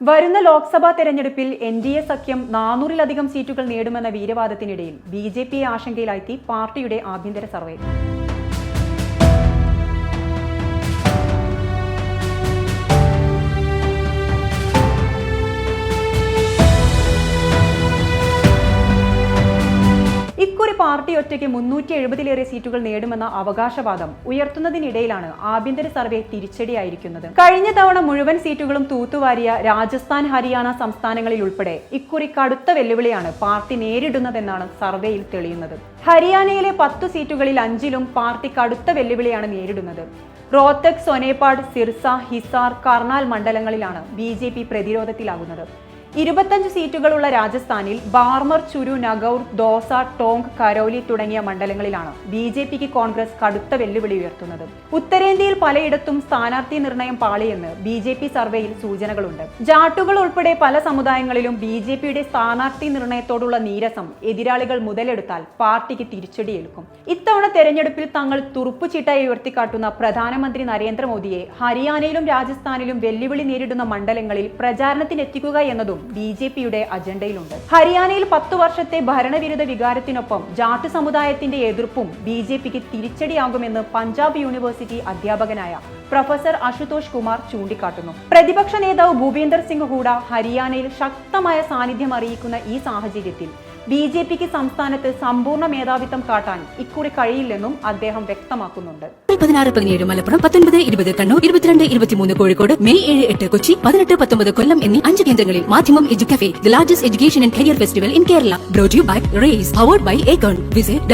വരുന്ന ലോക്സഭാ തെരഞ്ഞെടുപ്പിൽ N D A സഖ്യം നാനൂറിലധികം സീറ്റുകൾ നേടുമെന്ന വീരവാദത്തിനിടയിൽ ബി ജെ പി ആശങ്കയിലായി പാർട്ടിയുടെ ആഭ്യന്തര സർവേ. ഇക്കുറി പാർട്ടി ഒറ്റയ്ക്ക് മുന്നൂറ്റി എഴുപതിലേറെ സീറ്റുകൾ നേടുമെന്ന അവകാശവാദം ഉയർത്തുന്നതിനിടയിലാണ് ആഭ്യന്തര സർവേ തിരിച്ചടിയായിരിക്കുന്നത്. കഴിഞ്ഞ തവണ മുഴുവൻ സീറ്റുകളും തൂത്തുവാരിയ രാജസ്ഥാൻ ഹരിയാന സംസ്ഥാനങ്ങളിൽ ഉൾപ്പെടെ ഇക്കുറി കടുത്ത വെല്ലുവിളിയാണ് പാർട്ടി നേരിടുന്നതെന്നാണ് സർവേയിൽ തെളിയുന്നത്. ഹരിയാനയിലെ പത്തു സീറ്റുകളിൽ അഞ്ചിലും പാർട്ടി കടുത്ത വെല്ലുവിളിയാണ് നേരിടുന്നത്. റോത്തക് സൊനേപാട് സിർസ ഹിസാർ കർണാൽ മണ്ഡലങ്ങളിലാണ് ബി പ്രതിരോധത്തിലാകുന്നത്. ഇരുപത്തഞ്ച് സീറ്റുകളുള്ള രാജസ്ഥാനിൽ ബാർമർ ചുരു നഗൌർ ദോസ ടോങ് കരോലി തുടങ്ങിയ മണ്ഡലങ്ങളിലാണ് ബി ജെ പിക്ക് കോൺഗ്രസ് കടുത്ത വെല്ലുവിളി ഉയർത്തുന്നത്. ഉത്തരേന്ത്യയിൽ പലയിടത്തും സ്ഥാനാർത്ഥി നിർണയം പാളിയെന്ന് ബി ജെ പി സർവേയിൽ സൂചനകളുണ്ട്. ജാട്ടുകൾ ഉൾപ്പെടെ പല സമുദായങ്ങളിലും ബി ജെ പിയുടെ സ്ഥാനാർത്ഥി നിർണയത്തോടുള്ള നീരസം എതിരാളികൾ മുതലെടുത്താൽ പാർട്ടിക്ക് തിരിച്ചടിയേൽക്കും. ഇത്തവണ തെരഞ്ഞെടുപ്പിൽ തങ്ങൾ തുറുപ്പുചീട്ടായി ഉയർത്തിക്കാട്ടുന്ന പ്രധാനമന്ത്രി നരേന്ദ്രമോദിയെ ഹരിയാനയിലും രാജസ്ഥാനിലും വെല്ലുവിളി നേരിടുന്ന മണ്ഡലങ്ങളിൽ പ്രചാരണത്തിനെത്തിക്കുക എന്നതും ബി ജെ പിയുടെ അജണ്ടയിലുണ്ട്. ഹരിയാനയിൽ പത്തു വർഷത്തെ ഭരണവിരുദ്ധ വികാരത്തിനൊപ്പം ജാട്ട് സമുദായത്തിന്റെ എതിർപ്പും ബി ജെ പിക്ക് തിരിച്ചടിയാകുമെന്ന് പഞ്ചാബ് യൂണിവേഴ്സിറ്റി അധ്യാപകനായ പ്രൊഫസർ അശുതോഷ് കുമാർ ചൂണ്ടിക്കാട്ടുന്നു. പ്രതിപക്ഷ നേതാവ് ഭൂപീന്ദർ സിംഗ് ഹൂഡ ഹരിയാനയിൽ ശക്തമായ സാന്നിധ്യം അറിയിക്കുന്ന ഈ സാഹചര്യത്തിൽ ബി ജെ പിക്ക് സംസ്ഥാനത്ത് സമ്പൂർണ മേധാവിത്വം കാട്ടാൻ ഇക്കുറി കഴിയില്ലെന്നും അദ്ദേഹം വ്യക്തമാക്കുന്നുണ്ട്. പതിനാറ് പതിനേഴ് മലപ്പുറം പത്തൊൻപത് ഇരുപത് കണ്ണൂർ ഇരുപത്തിരണ്ട് ഇരുപത്തിമൂന്ന് കോഴിക്കോട് മെയ് ഏഴ് എട്ട് കൊച്ചി പതിനെട്ട് പത്തൊമ്പത് കൊല്ലം എന്നീ അഞ്ച് കേന്ദ്രങ്ങളിൽ Madhyamam cafe the largest education and career festival in Kerala brought you by Race powered by Acon visit